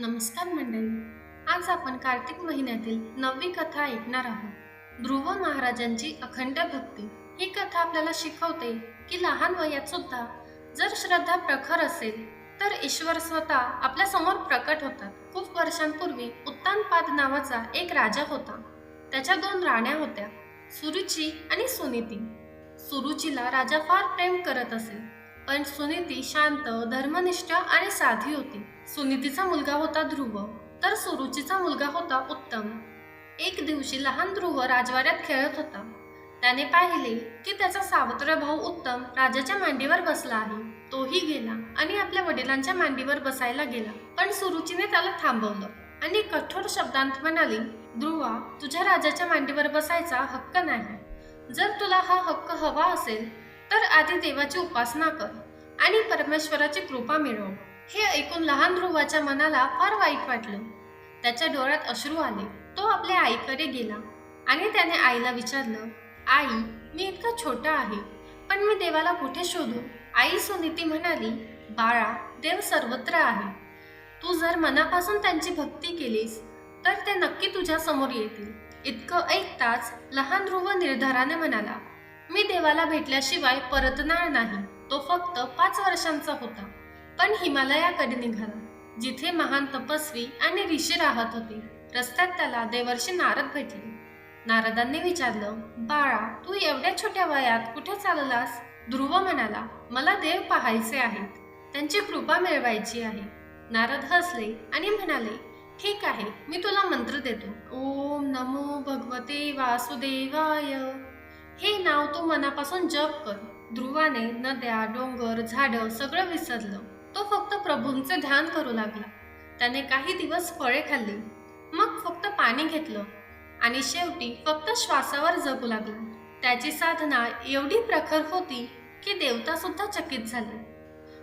नमस्कार मंडळी. आज आपण कार्तिक महिन्यातील नववी कथा ऐकणार आहोत. ध्रुव महाराजांची अखंड भक्ती. ही कथा आपल्याला शिकवते की लहान वयात सुद्धा जर श्रद्धा प्रखर असेल तर ईश्वर स्वतः आपल्यासमोर प्रकट होतात. खूप वर्षांपूर्वी उत्तानपाद नावाचा एक राजा होता. त्याच्या दोन राण्या होत्या सुरुची आणि सुनीती. सुरुचीला राजा फार प्रेम करत असे. पण सुनीती शांत धर्मनिष्ठ आणि साधी होती. सुनीतीचा मुलगा होता ध्रुव तर सुरुचीचा मुलगा होता उत्तम. एक दिवशी लहान ध्रुव राजवाड्यात खेळत होता. त्याने पाहिले की त्याचा सावत्र भाऊ उत्तम राजाच्या मांडीवर बसला आहे. तोही गेला आणि आपल्या वडिलांच्या मांडीवर बसायला गेला. पण सुरुचीने त्याला थांबवलं आणि कठोर शब्दांत म्हणाली ध्रुवा तुझ्या राजाच्या मांडीवर बसायचा हक्क नाही. जर तुला हा हक्क हवा असेल तर आधी देवाची उपासना कर आणि परमेश्वराची कृपा मिळव. हे ऐकून लहान ध्रुवाच्या मनाला फार वाईट वाटलं. त्याच्या डोळ्यात अश्रू आले. तो आपल्या आईकडे गेला आणि त्याने आईला विचारलं आई मी इतका छोटा आहे पण मी देवाला कुठे शोधू? आई सुनीती म्हणाली बाळा देव सर्वत्र आहे. तू जर मनापासून त्यांची भक्ती केलीस तर ते नक्की तुझ्या समोर येतील. इतकं ऐकताच लहान ध्रुव निर्धाराने म्हणाला मी देवाला भेटल्याशिवाय परतणार नाही. तो फक्त पाच वर्षांचा होता. पण हिमालयाकडे निघाला जिथे महान तपस्वी आणि ऋषी राहत होते. रस्त्यात त्याला देवर्षी नारद भेटले. नारदांनी विचारलं बाळा तू एवढ्या छोट्या वयात कुठे चाललास? ध्रुव म्हणाला मला देव पाहायचे आहेत. त्यांची कृपा मिळवायची आहे. नारद हसले आणि म्हणाले ठीक आहे मी तुला मंत्र देतो. ओम नमो भगवते वासुदेवाय. हे नाव तू मनापासून जप कर. ध्रुवाने नद्या डोंगर झाडं सगळं विसरलं. तो फक्त प्रभूंचे ध्यान करू लागला. त्याने काही दिवस फळे खाल्ली. मग फक्त पाणी घेतलं. आणि शेवटी फक्त श्वासावर जगू लागला. त्याची साधना एवढी प्रखर होती की देवता सुद्धा चकित झाले.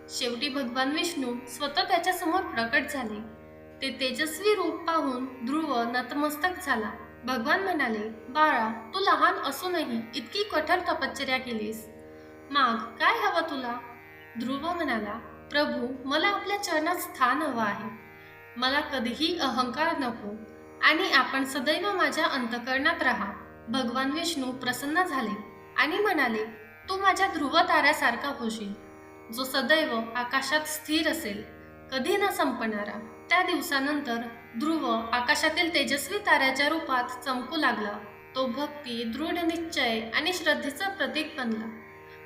शेवटी भगवान विष्णू स्वतः त्याच्यासमोर प्रकट झाले. ते तेजस्वी रूप पाहून ध्रुव नतमस्तक झाला. भगवान म्हणाले बाळा लहान असूनही इतकी कठोर तपश्चर्या केलीस. माग काय हवं तुला? ध्रुव म्हणाला प्रभू मला आपल्या चरणात स्थान हवं आहे. मला कधीही अहंकार नको आणि आपण सदैव माझ्या अंतकरणात राहा. भगवान विष्णू प्रसन्न झाले आणि म्हणाले तू माझ्या ध्रुव ताऱ्यासारखा होशील जो सदैव आकाशात स्थिर असेल. कधी न संपणारा. त्या दिवसानंतर ध्रुव आकाशातील तेजस्वी ताऱ्याच्या रूपात चमकू लागला. तो भक्ती दृढ निश्चय आणि श्रद्धेचं प्रतीक बनला.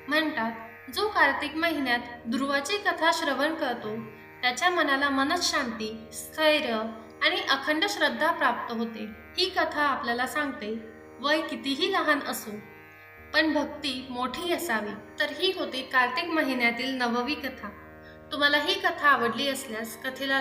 म्हणतात जो कार्तिक महिन्यात ध्रुवाची कथा श्रवण करतो त्याच्या मनाला मनशांती स्थैर्य आणि अखंड श्रद्धा प्राप्त होते. ही कथा आपल्याला सांगते वय कितीही लहान असो पण भक्ती मोठी असावी. तर ही होती कार्तिक महिन्यातील नववी कथा. तुम्हाला ही कथा आवडली असल्यास कथेला